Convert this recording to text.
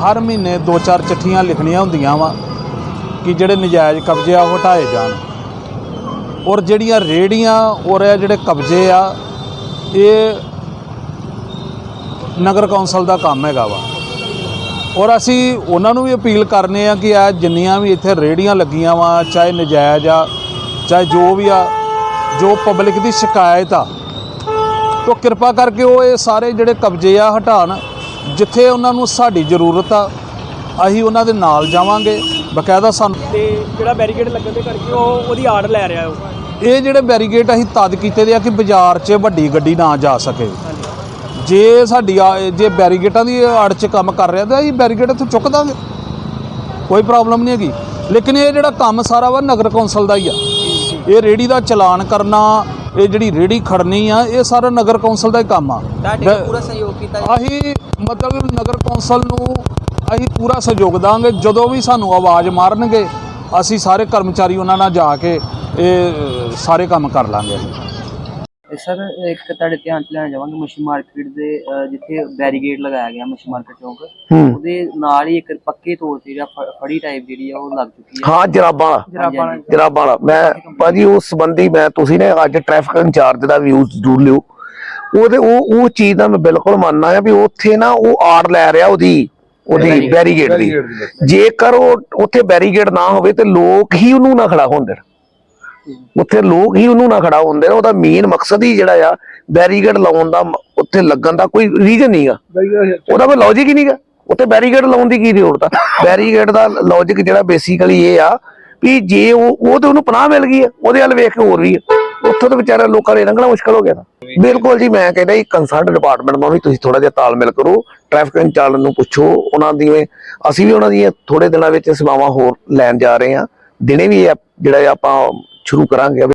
ਹਰ ਮਹੀਨੇ ਦੋ ਚਾਰ ਚਿੱਠੀਆਂ ਲਿਖਣੀਆਂ ਹੁੰਦੀਆਂ ਵਾ ਕਿ ਜਿਹੜੇ ਨਜਾਇਜ਼ ਕਬਜ਼ੇ ਆ ਉਹ ਹਟਾਏ ਜਾਣ। ਔਰ ਜਿਹੜੀਆਂ ਰੇੜੀਆਂ ਔਰ ਇਹ ਜਿਹੜੇ ਕਬਜ਼ੇ ਆ, ਇਹ ਨਗਰ ਕੌਂਸਲ ਦਾ ਕੰਮ ਹੈਗਾ ਵਾ। ਔਰ ਅਸੀਂ ਉਹਨਾਂ ਨੂੰ ਵੀ ਅਪੀਲ ਕਰਨੇ ਆ ਕਿ ਆ ਜਿੰਨੀਆਂ ਵੀ ਇੱਥੇ ਰੇੜੀਆਂ ਲੱਗੀਆਂ ਵਾ, ਚਾਹੇ ਨਜਾਇਜ਼ ਆ, ਚਾਹੇ ਜੋ ਵੀ ਆ, ਜੋ ਪਬਲਿਕ ਦੀ ਸ਼ਿਕਾਇਤ ਆ ਤੋ ਕਿਰਪਾ ਕਰਕੇ ਉਹ ਇਹ ਸਾਰੇ ਜਿਹੜੇ ਕਬਜ਼ੇ ਆ ਹਟਾਣ ਜਿੱਥੇ ਉਹਨਾਂ ਨੂੰ ਸਾਡੀ ਜ਼ਰੂਰਤ ਆ ਅਸੀਂ ਉਹਨਾਂ ਦੇ ਨਾਲ ਜਾਵਾਂਗੇ। ਬਕਾਇਦਾ ਸਾਨੂੰ ਤੇ ਜਿਹੜਾ ਬੈਰੀਕੇਡ ਲੱਗਣ ਦੇ ਕਰਕੇ ਉਹ ਉਹਦੀ ਆਰਡਰ ਲੈ ਰਿਹਾ ਉਹ। ਇਹ ਜਿਹੜੇ ਬੈਰੀਗੇਟ ਅਸੀਂ ਤਦ ਕੀਤੇ ਦੇ ਆ ਕਿ ਬਾਜ਼ਾਰ 'ਚ ਵੱਡੀ ਗੱਡੀ ਨਾ ਜਾ ਸਕੇ। ਜੇ ਸਾਡੀ ਆ- ਜੇ ਬੈਰੀਗੇਟਾਂ ਦੀ ਆੜ 'ਚ ਕੰਮ ਕਰ ਰਿਹਾ ਤਾਂ ਅਸੀਂ ਬੈਰੀਗੇਟ ਇੱਥੋਂ ਚੁੱਕ ਦਾਂਗੇ। ਕੋਈ ਪ੍ਰੋਬਲਮ ਨਹੀਂ ਹੈਗੀ। ਲੇਕਿਨ ਇਹ ਜਿਹੜਾ ਕੰਮ ਸਾਰਾ ਵਾ ਨਗਰ ਕੌਂਸਲ ਦਾ ਹੀ ਆ। ਇਹ ਰੇੜੀ ਦਾ ਚਲਾਨ ਕਰਨਾ ਇਹ ਜਿਹੜੀ ਰੇੜੀ ਖੜਨੀ ਆ ਇਹ ਸਾਰਾ ਨਗਰ ਕੌਂਸਲ ਦਾ ਹੀ ਕੰਮ ਆ। ਤੁਹਾਡੇ ਬੈ- ਕੋਲ ਪੂਰਾ ਸਹਿਯੋਗ ਕੀਤਾ ਅਸੀਂ ਮਤਲਬ ਨਗਰ ਕੌਂਸਲ ਨੂੰ ਅਸੀਂ ਪੂਰਾ ਸਹਿਯੋਗ ਦਾਂਗੇ ਜਦੋਂ ਵੀ ਸਾਨੂੰ ਆਵਾਜ਼ ਮਾਰਨਗੇ ਅਸੀਂ ਸਾਰੇ ਕਰਮਚਾਰੀ ਉਹਨਾਂ ਨਾਲ ਜਾ ਕੇ ਇਹ ਸਾਰੇ ਕੰਮ ਕਰ ਲਾਂਗੇ। ਸਰ ਇੱਕ ਤੁਹਾਡੇ ਧਿਆਨ ਚ ਲੈਣਾ ਚਾਹਾਂਗੇ ਮੱਛੀ ਮਾਰਕੀਟ ਦੇ ਅਹ, ਜਿੱਥੇ ਬੈਰੀਗੇਡ ਲਗਾਇਆ ਗਿਆ ਮੱਛੀ ਮਾਰਕੀਟ ਚੌਂਕ। ਉਹਦੇ ਨਾਲ ਹੀ ਇੱਕ ਪੱਕੇ ਤੌਰ ਤੇ ਜਿਹੜਾ ਫ- ਫੜੀ ਟਾਈਪ ਜਿਹੜੀ ਆ ਉਹ ਲੱਗ ਚੁੱਕੀ ਹੈ ਹਾਂ ਜਰਾਬਾਂ ਵਾਲਾ। ਜਰਾਬਾਂ ਵਾਲਾ। ਮੈਂ ਭਾਜੀ ਉਸ ਸੰਬੰਧੀ ਮੈਂ ਤੁਸੀਂ ਨੇ ਅੱਜ ਟ੍ਰੈਫਿਕ ਇੰਚਾਰਜ ਦਾ ਵਿਊਜ਼ ਜ਼ਰੂਰ ਲਿਓ। ਉਹਦੇ ਉਹ ਉਹ ਚੀਜ਼ ਦਾ ਮੈਂ ਬਿਲਕੁਲ ਮੰਨਦਾ ਆ ਵੀ ਉੱਥੇ ਨਾ ਉਹ ਆੜ ਲੈ ਰਿਹਾ ਉਹਦੀ ਉਹਦੀ ਬੈਰੀਗੇਡ ਦੀ। ਜੇਕਰ ਉਹ ਉੱਥੇ ਬੈਰੀਗੇਡ ਨਾ ਹੋਵੇ ਤੇ ਲੋਕ ਹੀ ਉਹਨੂੰ ਨਾ ਖੜਾ ਹੁੰਦੇ ਉੱਥੇ ਲੋਕ ਹੀ ਉਹਨੂੰ ਨਾ ਖੜਾ ਹੁੰਦੇ ਨੇ ਉਹਦਾ ਮੇਨ ਮਕਸਦ ਹੀ ਜਿਹੜਾ ਆ ਬੈਰੀਗੇਡ ਲਾਉਣ ਦਾ ਉੱਥੇ ਲੱਗਣ ਦਾ ਕੋਈ ਰੀਜ਼ਨ ਨਹੀਂਗਾ ਉਹਦਾ ਕੋਈ ਲੌਜੀਕ ਹੀ ਨਹੀਂਗਾ ਉੱਥੇ ਬੈਰੀਗੇਡ ਲਾਉਣ ਦੀ ਕੀ ਜ਼ਰੂਰਤ ਆ ਬੈਰੀਗੇਡ ਦਾ ਲੌਜੀਕ ਜਿਹੜਾ ਬੇਸਿਕਲੀ ਇਹ ਆ ਵੀ ਜੇ ਉਹ ਉਹ ਤੇ ਉਹਨੂੰ ਪਨਾਹ ਮਿਲ ਗਈ ਆ ਉਹਦੇ ਵੱਲ ਵੇਖ ਕੇ ਹੋਰ ਵੀ ਉੱਥੋਂ ਤੇ ਵਿਚਾਰੇ ਲੋਕਾਂ ਨੇ ਲੰਘਣਾ ਮੁਸ਼ਕਲ ਹੋ ਗਿਆ ਨਾ ਬਿਲਕੁਲ ਜੀ ਮੈਂ ਕਹਿੰਦਾ ਇਹ ਕੰਸਰਨਡ ਡਿਪਾਰਟਮੈਂਟ ਨਾਲ ਵੀ ਤੁਸੀਂ ਥੋੜਾ ਜਿਹਾ ਤਾਲਮੇਲ ਕਰੋ ਟ੍ਰੈਫਿਕ ਇੰਚਾਰਜ ਨੂੰ ਪੁੱਛੋ ਉਹਨਾਂ ਦੀ ਅਸੀਂ ਵੀ ਉਹਨਾਂ ਦੀਆਂ ਥੋੜੇ ਦਿਨਾਂ ਵਿੱਚ ਸੇਵਾਵਾਂ ਹੋਰ ਲੈਣ ਜਾ ਰਹੇ ਹਾਂ। ਦਿਨੇ ਵੀ ਜਿਹੜਾ ਆਪਾਂ ਸ਼ੁਰੂ ਕਰਾਂਗੇ।